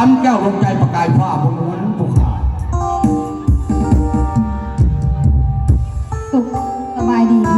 อันแก้วลวงใจประกายฟ้าบนวันภูเขาสุขสบายดี